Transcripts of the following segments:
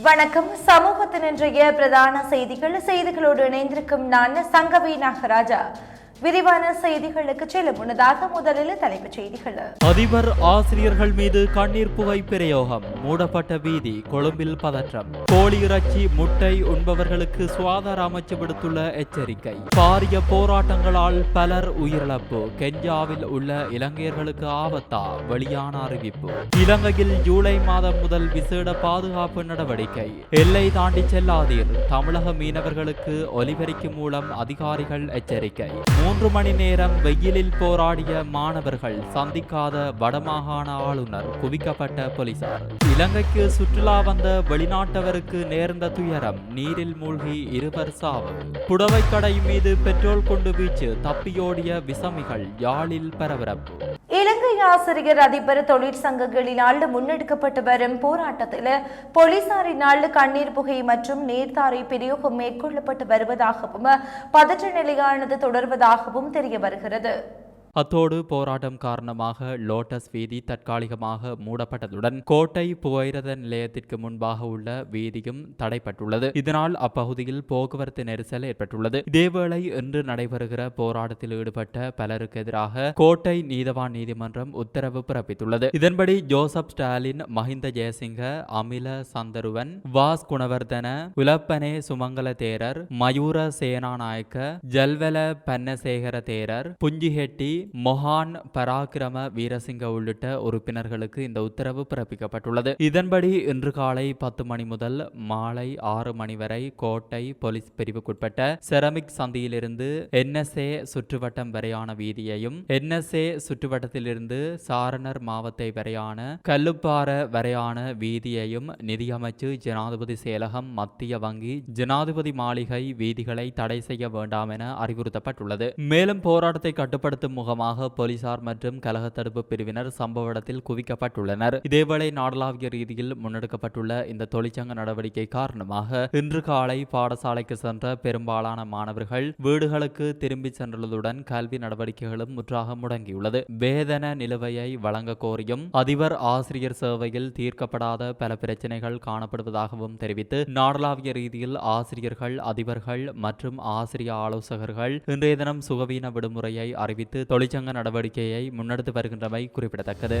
வணக்கம். சமூகத்தினின்றைய பிரதான செய்திகள் செய்திகளோடு இணைந்திருக்கும் நான் சங்கவி நாகராஜா. விரிவான செய்திகளுக்கு செல்ல முன்னதாக முதலில் தலைப்புச் செய்திகள். அதிபர் ஆசிரியர்கள் மீது கண்ணீர் புகை பிரயோகம் மூடப்பட்ட வீதி கொழும்பில் பதற்றம். கோழி இறைச்சி முட்டை உண்பவர்களுக்கு சுகாதார அமைச்சு விடுத்துள்ள எச்சரிக்கை. பாரிய போராட்டங்களால் பலர் உயிரிழப்பு கென்யாவில் உள்ள இலங்கையர்களுக்கு ஆபத்தா வெளியான அறிவிப்பு. இலங்கையில் ஜூலை மாதம் முதல் விசேட பாதுகாப்பு நடவடிக்கை. எல்லை தாண்டி செல்லாதீர் தமிழக மீனவர்களுக்கு ஒலிபெருக்கி மூலம் அதிகாரிகள் எச்சரிக்கை. மூன்று மணி நேரம் வெயிலில் போராடிய மாணவர்கள் சந்திக்காத வடமாகாண ஆளுநர் குவிக்கப்பட்ட போலீசார். இலங்கைக்கு சுற்றுலா வந்த வெளிநாட்டவருக்கு நேர்ந்த துயரம் நீரில் மூழ்கி இருவர் சாவு. புடவைக்கடை மீது பெட்ரோல் கொண்டு வீச்சு தப்பியோடிய விசமிகள் யாழில் பரபரப்பு. இலங்கை ஆசிரியர் அதிபர் தொழிற்சங்கங்களினால் முன்னெடுக்கப்பட்டு வரும் போராட்டத்தில் போலீசாரினால் கண்ணீர் புகை மற்றும் நீர்த்தாரை பிரயோகம் மேற்கொள்ளப்பட்டு வருவதாகவும் பதற்ற நிலையானது தொடர்வதாகவும் தெரிய வருகிறது. அத்தோடு போராட்டம் காரணமாக லோட்டஸ் வீதி தற்காலிகமாக மூடப்பட்டதுடன் கோட்டை புகையிரத நிலையத்திற்கு முன்பாக உள்ள வீதியும் தடைப்பட்டுள்ளது. இதனால் அப்பகுதியில் போக்குவரத்து நெரிசல் ஏற்பட்டுள்ளது. இதேவேளை இன்று நடைபெறுகிற போராட்டத்தில் ஈடுபட்ட பலருக்கு எதிராக கோட்டை நீதவான் நீதிமன்றம் உத்தரவு பிறப்பித்துள்ளது. இதன்படி Joseph Stalin Mahinda Jayasinghe Amila Sandaruwan was Gunawardena Ulapane Sumangala Thero Mayura Senanayake ஜல்வல பன்னசேகர தேரர் புஞ்சிஹெட்டி மொஹான் பராக்கிரம வீரசிங்க உள்ளிட்ட உறுப்பினர்களுக்கு இந்த உத்தரவு பிறப்பிக்கப்பட்டுள்ளது. இதன்படி இன்று காலை பத்து மணி முதல் மாலை ஆறு மணி வரை கோட்டை போலீஸ் பிரிவுக்குட்பட்ட செரமிக் சந்தியிலிருந்து என்எஸ்ஏ சுற்றுவட்டம் வரையான வீதியையும் என்எஸ்ஏ சுற்றுவட்டத்திலிருந்து சாரணர் மாவத்தை வரையான கல்லுப்பார வரையான வீதியையும் நிதியமைச்சு ஜனாதிபதி செயலகம் மத்திய வங்கி ஜனாதிபதி மாளிகை வீதிகளை தடை செய்ய வேண்டாம் என அறிவுறுத்தப்பட்டுள்ளது. மேலும் போராட்டத்தை கட்டுப்படுத்தும் முகமாக போலீசார் மற்றும் கலக தடுப்பு பிரிவினர் சம்பவ இடத்தில் குவிக்கப்பட்டுள்ளனர். இதேவேளை நாடளாவிய ரீதியில் முன்னெடுக்கப்பட்டுள்ள இந்த தொழிற்சங்க நடவடிக்கை காரணமாக இன்று காலை பாடசாலைக்கு சென்ற பெரும்பாலான மாணவர்கள் வீடுகளுக்கு திரும்பி சென்றுள்ளதுடன் கல்வி நடவடிக்கைகளும் முற்றாக முடங்கியுள்ளது. வேதன நிலுவையை வழங்க கோரியும் அதிபர் ஆசிரியர் சேவையில் தீர்க்கப்படாத பல பிரச்சனைகள் காணப்படுவதாகவும் தெரிவித்து நாடளாவிய ரீதியில் ஆசிரியர்கள் அதிபர்கள் மற்றும் ஆசிரிய ஆலோசகர்கள் இன்றைய தினம் சுகவீன விடுமுறையை அறிவித்து தொழிற்சங்க நடவடிக்கையை முன்னெடுத்து வருகின்றமை குறிப்பிடத்தக்கது.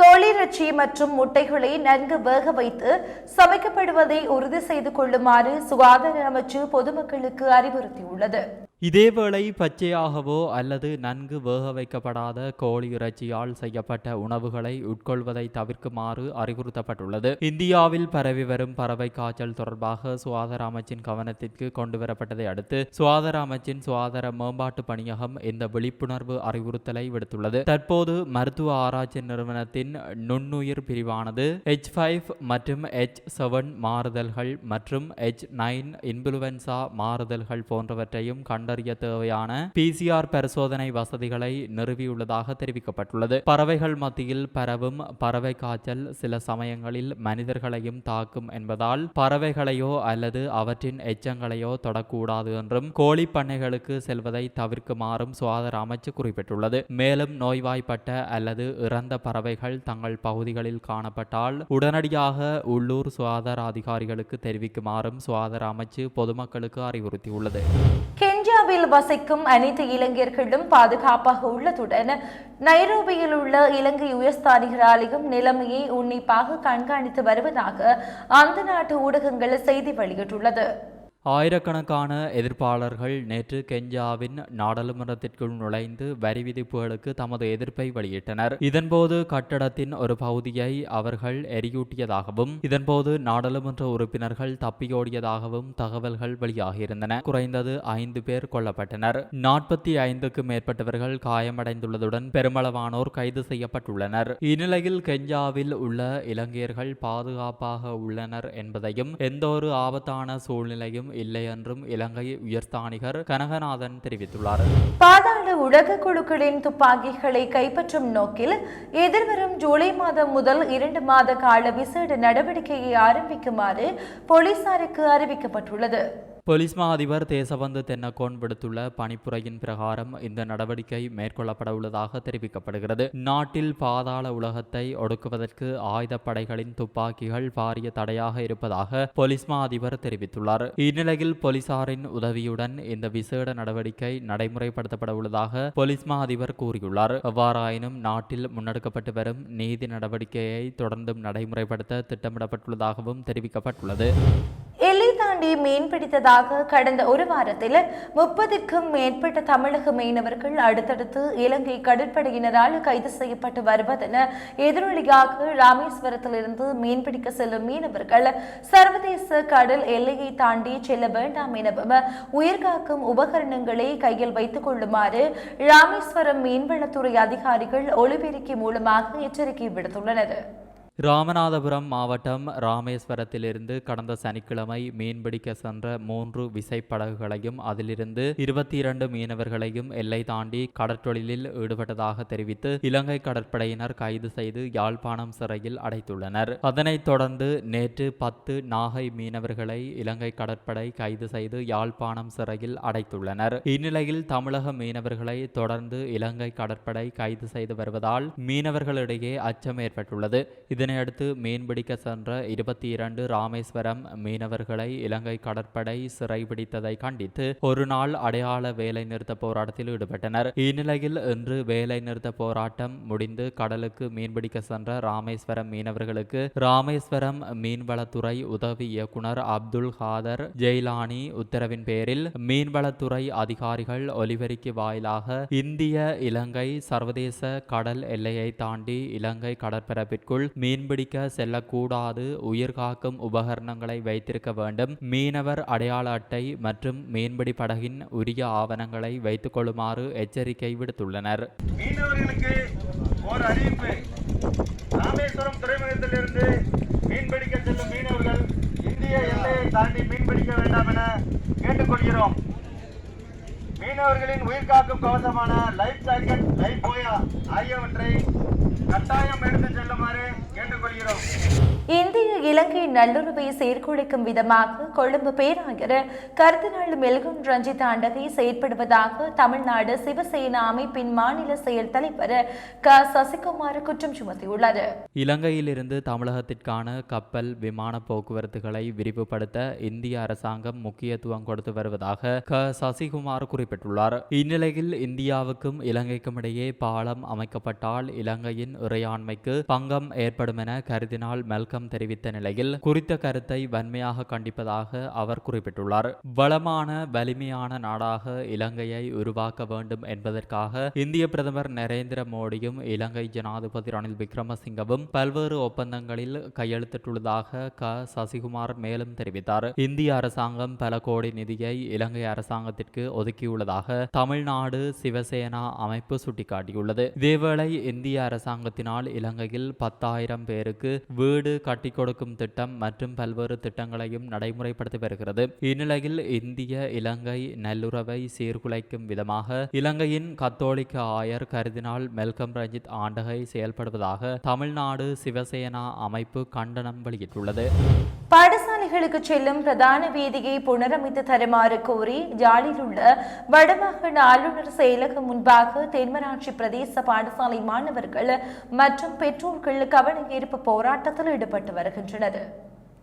கோழிறச்சி மற்றும் முட்டைகளை நன்கு வேக வைத்து சமைக்கப்படுவதை உறுதி செய்து கொள்ளுமாறு சுகாதார அமைச்சு பொதுமக்களுக்கு அறிவுறுத்தியுள்ளது. இதேவேளை பச்சையாகவோ அல்லது நன்கு வேக வைக்கப்படாத கோழி இறைச்சியால் செய்யப்பட்ட உணவுகளை உட்கொள்வதை தவிர்க்குமாறு அறிவுறுத்தப்பட்டுள்ளது. இந்தியாவில் பரவி வரும் பறவை காய்ச்சல் தொடர்பாக சுகாதார அமைச்சின் கவனத்திற்கு கொண்டுவரப்பட்டதை அடுத்து சுகாதார அமைச்சின் சுகாதார மேம்பாட்டு பணியகம் இந்த விழிப்புணர்வு அறிவுறுத்தலை விடுத்துள்ளது. தற்போது மருத்துவ ஆராய்ச்சி நிறுவனத்தின் நுண்ணுயிர் பிரிவானது எச் ஃபைவ் மற்றும் எச் செவன் மாறுதல்கள் மற்றும் எச் நைன் இன்ஃபுளுவன்சா மாறுதல்கள் போன்றவற்றையும் கண்ட கண்டறிய தேவையான பிசிஆர் பரிசோதனை வசதிகளை நிறுவியுள்ளதாக தெரிவிக்கப்பட்டுள்ளது. பறவைகள் மத்தியில் பரவும் பறவை காய்ச்சல் சில சமயங்களில் மனிதர்களையும் தாக்கும் என்பதால் பறவைகளையோ அல்லது அவற்றின் எச்சங்களையோ தொடக்கூடாது என்றும் கோழி பண்ணைகளுக்கு செல்வதை தவிர்க்குமாறும் சுகாதார அமைச்சு குறிப்பிட்டுள்ளது. மேலும் நோய்வாய்ப்பட்ட அல்லது இறந்த பறவைகள் தங்கள் பகுதிகளில் காணப்பட்டால் உடனடியாக உள்ளூர் சுகாதார அதிகாரிகளுக்கு தெரிவிக்குமாறும் சுகாதார அமைச்சு பொதுமக்களுக்கு அறிவுறுத்தியுள்ளது. இந்தியாவில் வசிக்கும் அனைத்து இளைஞர்களும் பாதுகாப்பாக உள்ளதுடன் நைரோபியில் உள்ள இலங்கை உயர்ஸ்தானிகராலயம் நிலைமையை உன்னிப்பாக கண்காணித்து வருவதாக அந்த நாட்டு ஊடகங்கள் செய்தி வெளியிட்டுள்ளது. ஆயிரக்கணக்கான எதிர்ப்பாளர்கள் நேற்று கென்யாவின் நாடாளுமன்றத்திற்குள் நுழைந்து வரி விதிப்புகளுக்கு தமது எதிர்ப்பை வெளியிட்டனர். இதன்போது கட்டடத்தின் ஒரு பகுதியை அவர்கள் எரியூட்டியதாகவும் இதன்போது நாடாளுமன்ற உறுப்பினர்கள் தப்பியோடியதாகவும் தகவல்கள் வெளியாகியிருந்தன. குறைந்தது ஐந்து பேர் கொல்லப்பட்டனர். நாற்பத்தி ஐந்துக்கு மேற்பட்டவர்கள் காயமடைந்துள்ளதுடன் பெருமளவானோர் கைது செய்யப்பட்டுள்ளனர். இந்நிலையில் கென்யாவில் உள்ள இலங்கையர்கள் பாதுகாப்பாக உள்ளனர் என்பதையும் எந்தொரு ஆபத்தான சூழ்நிலையும் இல்லை என்றும் இலங்கை உயர்ஸ்தானிகர் கனகநாதன் தெரிவித்துள்ளார். பாதாள உலக குழுக்களின் துப்பாக்கிகளை கைப்பற்றும் நோக்கில் எதிர்வரும் ஜூலை மாதம் முதல் இரண்டு மாத கால விசேட நடவடிக்கையை ஆரம்பிக்குமாறு போலீசாருக்கு அறிவிக்கப்பட்டுள்ளது. போலீஸ் மா அதிபர் தேசபந்து தென்னகோன் விடுத்துள்ள பணிப்புரையின் பிரகாரம் இந்த நடவடிக்கை மேற்கொள்ளப்பட உள்ளதாக தெரிவிக்கப்படுகிறது. நாட்டில் பாதாள உலகத்தை ஒடுக்குவதற்கு ஆயுதப்படைகளின் துப்பாக்கிகள் பாரிய தடையாக இருப்பதாக போலீஸ் மா அதிபர் தெரிவித்துள்ளார். இந்நிலையில் போலீசாரின் உதவியுடன் இந்த விசேட நடவடிக்கை நடைமுறைப்படுத்தப்பட உள்ளதாக போலீஸ் மா அதிபர் கூறியுள்ளார். எவ்வாறாயினும் நாட்டில் முன்னெடுக்கப்பட்டு வரும் நீதி நடவடிக்கையை தொடர்ந்தும் நடைமுறைப்படுத்த திட்டமிடப்பட்டுள்ளதாகவும் தெரிவிக்கப்பட்டுள்ளது. தாண்டி மீன் பிடித்ததாக கடந்த ஒரு வாரத்தில் முப்பதிற்கும் மேற்பட்ட தமிழக மீனவர்கள் அடுத்தடுத்து இலங்கை கடற்படையினரால் கைது செய்யப்பட்டு வருவதென எதிரொலியாக ராமேஸ்வரத்திலிருந்து மீன்பிடிக்க செல்லும் மீனவர்கள் சர்வதேச கடல் எல்லையை தாண்டி செல்ல வேண்டாம் எனவும் உயிர்காக்கும் உபகரணங்களை கையில் வைத்துக் கொள்ளுமாறு ராமேஸ்வரம் மீன்வளத்துறை அதிகாரிகள் ஒளிபெருக்கி மூலமாக எச்சரிக்கை விடுத்துள்ளனர். ராமநாதபுரம் மாவட்டம் ராமேஸ்வரத்திலிருந்து கடந்த சனிக்கிழமை மீன்பிடிக்க சென்ற மூன்று விசைப்படகுகளையும் அதிலிருந்து இருபத்தி இரண்டு மீனவர்களையும் எல்லை தாண்டி கடற்றொழிலில் ஈடுபட்டதாக தெரிவித்து இலங்கை கடற்படையினர் கைது செய்து யாழ்ப்பாணம் சிறையில் அடைத்துள்ளனர். அதனைத் தொடர்ந்து நேற்று பத்து நாகை மீனவர்களை இலங்கை கடற்படை கைது செய்து யாழ்ப்பாணம் சிறையில் அடைத்துள்ளனர். இந்நிலையில் தமிழக மீனவர்களை தொடர்ந்து இலங்கை கடற்படை கைது செய்து வருவதால் மீனவர்களிடையே அச்சம் ஏற்பட்டுள்ளது. இதனையடுத்து மீன்பிடிக்க சென்ற இருபத்தி இரண்டு ராமேஸ்வரம் மீனவர்களை இலங்கை கடற்படை சிறைபிடித்ததை கண்டித்து ஒரு நாள் அடையாள வேலை நிறுத்த போராட்டத்தில் ஈடுபட்டனர். இந்நிலையில் இன்று வேலை நிறுத்த போராட்டம் முடிந்து கடலுக்கு மீன்பிடிக்க சென்ற ராமேஸ்வரம் மீனவர்களுக்கு ராமேஸ்வரம் மீன்வளத்துறை உதவி இயக்குனர் அப்துல் காதர் ஜெய்லானி உத்தரவின் பேரில் மீன்வளத்துறை அதிகாரிகள் ஒலிபெருக்கி வாயிலாக இந்திய இலங்கை சர்வதேச கடல் எல்லையை தாண்டி இலங்கை கடற்பரப்பிற்குள் மீன்பிடிக்க செல்லக்கூடாது. உயிர்காக்கும் உபகரணங்களை வைத்திருக்க வேண்டும். மீனவர் அடையாள அட்டை மற்றும் மீன்பிடி படகின் உரிய ஆவணங்களை வைத்துக் கொள்ளுமாறு எச்சரிக்கை விடுத்துள்ளனர். மீனவர்களுக்கு ஒரு அறிவிப்பு. ராமேஸ்வரம் துறைமுகத்திலிருந்து மீன்பிடிக்க செல்லும் மீனவர்கள் இந்திய எல்லையை தாண்டி மீன்பிடிக்க வேண்டாம் என கேட்டுக்கொள்கிறோம். மீனவர்களின் உயிர் காக்கும் கவசமான லைஃப் ஜாக்கெட் லைஃப் போயா ஆகியவற்றை கட்டாயம் எடுத்து செல்லுமாறு கேட்டுக்கொள்கிறோம் இந்திய இலங்கை நல்லுறவை சீர்குலைக்கும் விதமாக கொழும்பு பேராயர் கருத்தினாள் மெல்கும் ரஞ்சித் ஆண்டகை செயற்படுவதாக தமிழ்நாடு சிவசேனா அமைப்பின் மாநில செயல் தலைவர் க. சசிகுமார் குற்றம் சுமத்தியுள்ளார். இலங்கையிலிருந்து தமிழகத்திற்கான கப்பல் விமான போக்குவரத்துகளை விரிவுபடுத்த இந்திய அரசாங்கம் முக்கியத்துவம் கொடுத்து வருவதாக க. சசிகுமார் குறிப்பிட்டுள்ளார். இந்நிலையில் இந்தியாவுக்கும் இலங்கைக்கும் இடையே பாலம் அமைக்கப்பட்டால் இலங்கையின் இறையாண்மைக்கு பங்கம் ஏற்படும் என கருதினால் விளக்கம் தெரிவித்த நிலையில் குறித்த கருத்தை வன்மையாக கண்டிப்பதாக அவர் குறிப்பிட்டுள்ளார். வளமான வலிமையான நாடாக இலங்கையை உருவாக்க வேண்டும் என்பதற்காக இந்திய பிரதமர் நரேந்திர மோடியும் இலங்கை ஜனாதிபதி ரணில் விக்ரமசிங்கவும் பல்வேறு ஒப்பந்தங்களில் கையெழுத்திட்டுள்ளதாக க. சசிகுமார் மேலும் தெரிவித்தார். இந்திய அரசாங்கம் பல கோடி நிதியை இலங்கை அரசாங்கத்திற்கு ஒதுக்கியுள்ளதாக தமிழ்நாடு சிவசேனா அமைப்பு சுட்டிக்காட்டியுள்ளது. இதேவேளை இந்திய அரசாங்கத்தினால் இலங்கையில் பத்தாயிரம் பேருக்கு வீடு கட்டி கொடுக்கும் திட்டம் மற்றும் பல்வேறு திட்டங்களையும் நடைமுறைப்படுத்தி வருகிறது. இந்நிலையில் இந்திய இலங்கை நல்லுறவை சீர்குலைக்கும் விதமாக இலங்கையின் கத்தோலிக்க ஆயர் கருதினால் மெல்கம் ரஞ்சித் ஆண்டகை செயல்படுவதாக தமிழ்நாடு சிவசேனா அமைப்பு கண்டனம் வெளியிட்டுள்ளது. பாடசாலைகளுக்கு செல்லும் பிரதான வீதியை புனரமைத்து தருமாறு கோரி ஜாலில் உள்ள வடமாகாண ஆளுநர் செயலகம் முன்பாக தென்மராட்சி பிரதேச பாடசாலை மாணவர்கள் மற்றும் பெற்றோர்கள் கவன ஈர்ப்பு போராட்டத்தில் ஈடுபட்டு வருகின்றனர்.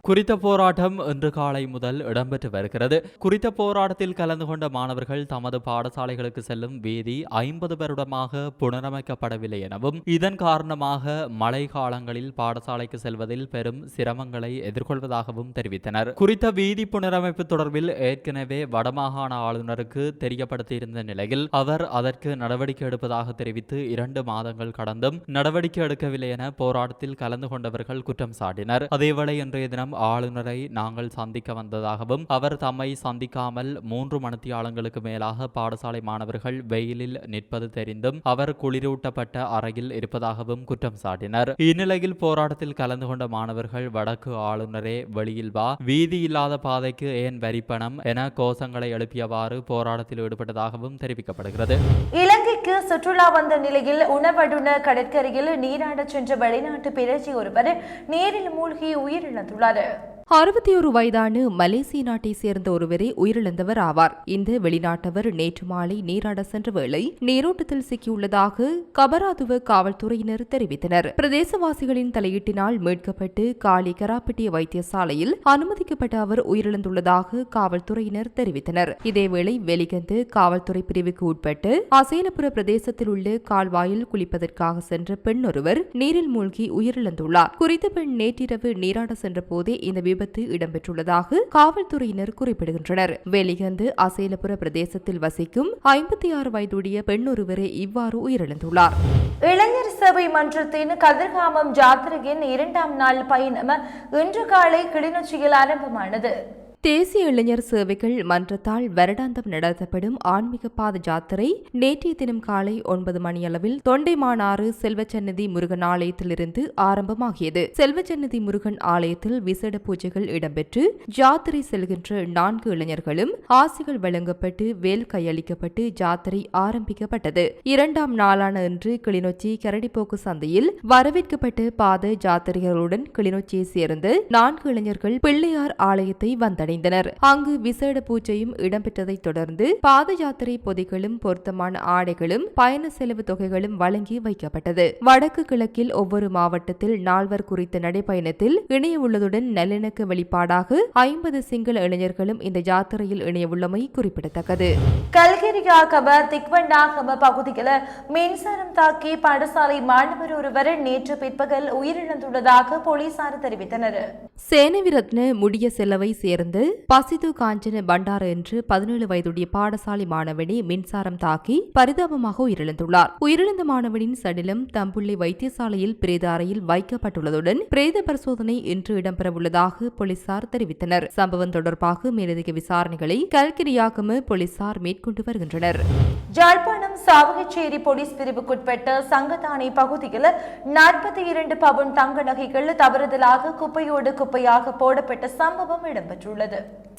குறித்த போராட்டம் இன்று காலை முதல் இடம்பெற்று வருகிறது. குறித்த போராட்டத்தில் கலந்து கொண்ட மாணவர்கள் தமது பாடசாலைகளுக்கு செல்லும் வீதி ஐம்பது வருடமாக புனரமைக்கப்படவில்லை எனவும் இதன் காரணமாக மழை காலங்களில் பாடசாலைக்கு செல்வதில் பெரும் சிரமங்களை எதிர்கொள்வதாகவும் தெரிவித்தனர். குறித்த வீதி புனரமைப்பு தொடர்பில் ஏற்கனவே வடமாகாண ஆளுநருக்கு தெரியப்படுத்தியிருந்த நிலையில் அவர் அதற்கு நடவடிக்கை எடுப்பதாக தெரிவித்து இரண்டு மாதங்கள் கடந்தும் நடவடிக்கை எடுக்கவில்லை என போராட்டத்தில் கலந்து கொண்டவர்கள் குற்றம் சாட்டினர். அதேவேளை இன்றைய தினம் ஆளுநரை நாங்கள் சந்திக்க வந்ததாகவும் அவர் தம்மை சந்திக்காமல் மூன்று மணித்தியாலங்களுக்கு மேலாக பாடசாலை மாணவர்கள் வெயிலில் நிற்பது தெரிந்தும் அவர் குளிரூட்டப்பட்ட அறையில் இருப்பதாகவும் குற்றம் சாட்டினர். இந்நிலையில் போராட்டத்தில் கலந்து கொண்ட மாணவர்கள் வடக்கு ஆளுநரே வெளியில் வா. வீதி இல்லாத பாதைக்கு ஏன் வரிப்பணம்? என கோஷங்களை எழுப்பியவாறு போராட்டத்தில் ஈடுபட்டதாகவும் தெரிவிக்கப்படுகிறது. இலங்கைக்கு சுற்றுலா வந்த நிலையில் உணவடுன கடற்கரையில் நீராடச் சென்ற வெளிநாட்டு பிரஜை ஒருவர் நீரில் மூழ்கி உயிரிழந்துள்ளார். that அறுபத்தி ஒரு வயதான மலேசிய நாட்டை சேர்ந்த ஒருவரே உயிரிழந்தவர் ஆவார். இந்த வெளிநாட்டவர் நேற்று மாலை நீராட சென்ற வேளை நீரோட்டத்தில் சிக்கியுள்ளதாக கபராதுவ காவல்துறையினர் தெரிவித்தனர். பிரதேசவாசிகளின் தலையீட்டினால் மீட்கப்பட்டு காலி கராப்பிட்டிய வைத்தியசாலையில் அனுமதிக்கப்பட்ட அவர் உயிரிழந்துள்ளதாக காவல்துறையினர் தெரிவித்தனர். இதேவேளை வெலிகந்து காவல்துறை பிரிவுக்கு உட்பட்டு அசேலபுர பிரதேசத்தில் உள்ள கால்வாயில் குளிப்பதற்காக சென்ற பெண் ஒருவர் நீரில் மூழ்கி உயிரிழந்துள்ளார். குறித்த பெண் நேற்றிரவு நீராட சென்ற போதே இந்த விபத்து இடம்பெற்றுள்ளதாக காவல்துறையினர் குறிப்பிடுகின்றனர். வெளிகந்து அசேலபுர பிரதேசத்தில் வசிக்கும் ஐம்பத்தி ஆறு வயதுடைய பெண்ணொருவரே இவ்வாறு உயிரிழந்துள்ளார். இளைஞர் சபை மன்றத்தின் கதிர்காமம் ஜாத்திரையின் இரண்டாம் நாள் பயணம் இன்று காலை கிளிநொச்சியில் ஆரம்பமானது. தேசிய இளைஞர் சேவைகள் மன்றத்தால் வருடாந்தம் நடத்தப்படும் ஆன்மீக பாத ஜாத்திரை நேற்றைய தினம் காலை ஒன்பது மணியளவில் தொண்டைமானாறு செல்வச்சன்னதி முருகன் ஆலயத்திலிருந்து ஆரம்பமாகியது. செல்வச்சன்னதி முருகன் ஆலயத்தில் விசேட பூஜைகள் இடம்பெற்று ஜாத்திரை செல்கின்ற நான்கு இளைஞர்களும் ஆசிகள் வழங்கப்பட்டு வேல் கையளிக்கப்பட்டு ஜாத்திரை ஆரம்பிக்கப்பட்டது. இரண்டாம் நாளான இன்று கிளிநொச்சி கரடிப்போக்கு சந்தையில் வரவேற்கப்பட்ட பாத ஜாத்திரைகளுடன் கிளிநொச்சியை சேர்ந்து நான்கு இளைஞர்கள் பிள்ளையார் ஆலயத்தை வந்தடைந்தனர் அங்கு விசேட பூஜையும் இடம்பெற்றதைத் தொடர்ந்து பாத யாத்திரை பொதிகளும் பொருத்தமான ஆடைகளும் பயண செலவு தொகைகளும் வழங்கி வைக்கப்பட்டது. வடக்கு கிழக்கில் ஒவ்வொரு மாவட்டத்தில் நால்வர் குறித்த நடைபயணத்தில் இணைய உள்ளதுடன் நல்லிணக்க வெளிப்பாடாக ஐம்பது சிங்கள இளைஞர்களும் இந்த யாத்திரையில் இணையவுள்ளமை குறிப்பிடத்தக்கது. கல்கரியாகம திக்வண்டாகம பகுதியில் மின்சாரம் தாக்கி பாடசாலை மாணவர் ஒருவர் நேற்று பிற்பகல் உயிரிழந்துள்ளதாக போலீசார் தெரிவித்தனர். சேனவிரத்ன முடிய செலவை சேர்ந்து பசிது காஞ்சன பண்டார என்று பதினேழு வயதுடைய பாடசாலை மாணவனை மின்சாரம் தாக்கி பரிதாபமாக உயிரிழந்துள்ளார். உயிரிழந்த மாணவனின் சடலம் தம்புள்ளி வைத்தியசாலையில் பிரேத அறையில் வைக்கப்பட்டுள்ளதுடன் பிரேத பரிசோதனை இன்று இடம்பெறவுள்ளதாக போலீசார் தெரிவித்தனர். சம்பவம் தொடர்பாக மேலதிக விசாரணைகளை கல்கிரியாகம போலீசார் மேற்கொண்டு வருகின்றனர். ஜாழ்ப்பாணம் சாவகச்சேரி போலீஸ் பிரிவுக்குட்பட்ட சங்கத்தானை பகுதியில் நாற்பத்தி இரண்டு பவுன் தங்க நகைகள் தவறுதலாக குப்பையோடு குப்பையாக போடப்பட்ட சம்பவம் இடம்பெற்றுள்ளது.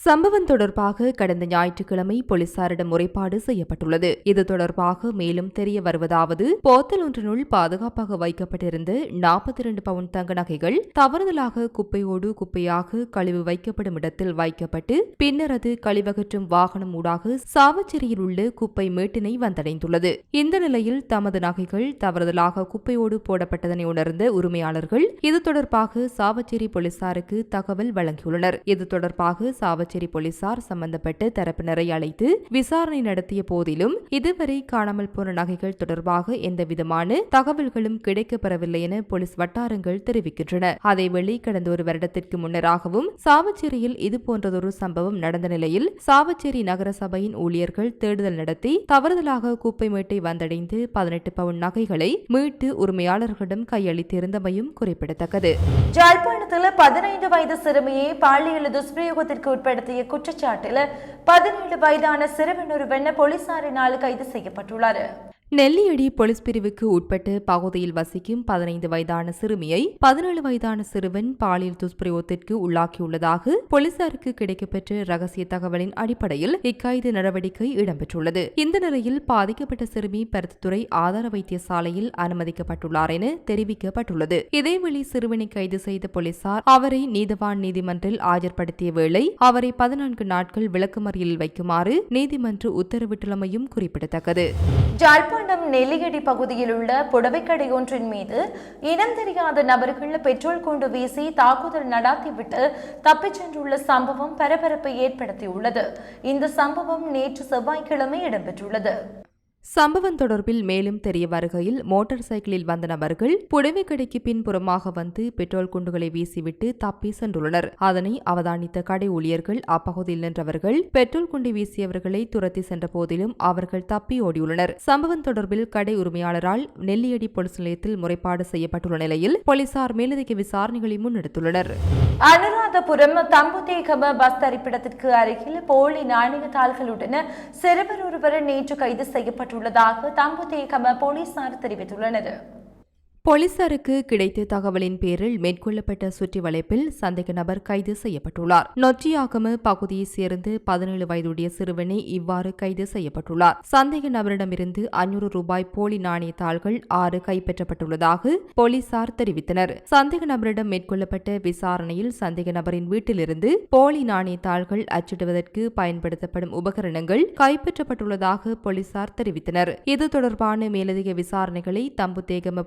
சம்பவம் தொடர்பாக கடந்த ஞாயிற்றுக்கிழமை போலீசாரிடம் முறைப்பாடு செய்யப்பட்டுள்ளது. இது தொடர்பாக மேலும் தெரிய வருவதாவது போத்தல் ஒன்றினுள் பாதுகாப்பாக வைக்கப்பட்டிருந்த நாற்பத்தி இரண்டு பவுன் தங்க நகைகள் தவறுதலாக குப்பையோடு குப்பையாக கழிவு வைக்கப்படும் இடத்தில் வைக்கப்பட்டு பின்னர் அது கழிவகற்றும் வாகனம் ஊடாக சாவச்சேரியில் உள்ள குப்பை மேட்டினை வந்தடைந்துள்ளது. இந்த நிலையில் தமது நகைகள் தவறுதலாக குப்பையோடு போடப்பட்டதனை உணர்ந்த உரிமையாளர்கள் இது தொடர்பாக சாவச்சேரி போலீசாருக்கு தகவல் வழங்கியுள்ளனர். இது தொடர்பாக தொடர்பாக சாவச்சேரி போலீசார் சம்பந்தப்பட்ட தரப்பினரை அழைத்து விசாரணை நடத்திய போதிலும் இதுவரை காணாமல் போன நகைகள் தொடர்பாக எந்தவிதமான தகவல்களும் கிடைக்கப்பெறவில்லை என போலீஸ் வட்டாரங்கள் தெரிவிக்கின்றன. அதேவேளை கடந்த ஒரு வருடத்திற்கு முன்னராகவும் சாவச்சேரியில் இதுபோன்றதொரு சம்பவம் நடந்த நிலையில் சாவச்சேரி நகரசபையின் ஊழியர்கள் தேடுதல் நடத்தி தவறுதலாக குப்பை மேட்டை வந்தடைந்து பதினெட்டு பவுன் நகைகளை மீட்டு உரிமையாளர்களிடம் கையளித்திருந்தமையும் குறிப்பிடத்தக்கது. ஜாழ்ப்பாணத்தில் பதினைந்து வயது சிறுமியை பாலியல் துஷ்பிரயோக துஷ்பிரயோகத்திற்கு உட்படுத்திய குற்றச்சாட்டில் பதினேழு வயதான சிறுவன் ஒருவன் போலீசாரினால் கைது செய்யப்பட்டுள்ளார். நெல்லியடி போலீஸ் பிரிவுக்கு உட்பட்ட பகுதியில் வசிக்கும் பதினைந்து வயதான சிறுமியை பதினேழு வயதான சிறுவன் பாலியல் துஷ்பிரயோகத்திற்கு உள்ளாக்கியுள்ளதாக போலீசாருக்கு கிடைக்கப்பெற்ற ரகசிய தகவலின் அடிப்படையில் இக்கைது நடவடிக்கை இடம்பெற்றுள்ளது. இந்த நிலையில் பாதிக்கப்பட்ட சிறுமி பருத்தித்துறை ஆதார வைத்தியசாலையில் அனுமதிக்கப்பட்டுள்ளார் என தெரிவிக்கப்பட்டுள்ளது. இதேவேளை சிறுவனை கைது செய்த போலீசார் அவரை நீதவான் நீதிமன்றில் ஆஜர்படுத்திய வேளை அவரை பதினான்கு நாட்கள் விளக்குமறியலில் வைக்குமாறு நீதிமன்ற உத்தரவிட்டுள்ளமையும் குறிப்பிடத்தக்கது. ஜாழ்ப்பாணம் நெல்லியடி பகுதியில் உள்ள புடவைக்கடை ஒன்றின் மீது இனம் தெரியாத நபர்கள் பெட்ரோல் கொண்டு வீசி தாக்குதல் நடாத்திவிட்டு தப்பிச் சென்றுள்ள சம்பவம் பரபரப்பை ஏற்படுத்தியுள்ளது. இந்த சம்பவம் நேற்று செவ்வாய்க்கிழமை இடம்பெற்றுள்ளது. சம்பவம் தொடர்பில் மேலும் தெரிய வருகையில் மோட்டார் சைக்கிளில் வந்த நபர்கள் புடவை கடைக்கு பின்புறமாக வந்து பெட்ரோல் குண்டுகளை வீசிவிட்டு தப்பி சென்றுள்ளனர். அதனை அவதானித்த கடை ஊழியர்கள் அப்பகுதியில் நின்றவர்கள் பெட்ரோல் குண்டு வீசியவர்களை துரத்தி சென்ற போதிலும் அவர்கள் தப்பி ஓடியுள்ளனர். சம்பவம் தொடர்பில் கடை உரிமையாளரால் நெல்லியடி போலீஸ் நிலையத்தில் முறைப்பாடு செய்யப்பட்டுள்ள நிலையில் போலீசார் மேலதிக விசாரணைகளை முன்னெடுத்துள்ளனர். அனுராதபுரம் தம்புதேகம பஸ் தரிப்பிடத்திற்கு அருகில் போலி நாணய தாள்களுடன் சிறுவர் ஒருவர் நேற்று கைது செய்யப்பட்டுள்ளதாக தம்புதேகம போலீசார் தெரிவித்துள்ளனர். போலீசாருக்கு கிடைத்த தகவலின் பேரில் மேற்கொள்ளப்பட்ட சுற்றி வளைப்பில் சந்தேக நபர் கைது செய்யப்பட்டுள்ளார். நொற்றியாகம பகுதியைச் சேர்ந்து பதினேழு வயதுடைய சிறுவனே இவ்வாறு கைது செய்யப்பட்டுள்ளார். சந்தேக நபரிடமிருந்து ஐநூறு ரூபாய் போலி நாணயத்தாள்கள் ஆறு கைப்பற்றப்பட்டுள்ளதாக போலீசார் தெரிவித்தனர். சந்தேக நபரிடம் மேற்கொள்ளப்பட்ட விசாரணையில் சந்தேக நபரின் வீட்டிலிருந்து போலி நாணயத்தாள்கள் அச்சிடுவதற்கு பயன்படுத்தப்படும் உபகரணங்கள் கைப்பற்றப்பட்டுள்ளதாக போலீசார் தெரிவித்தனர். இது தொடர்பான மேலதிக விசாரணைகளை தம்புத்தேகம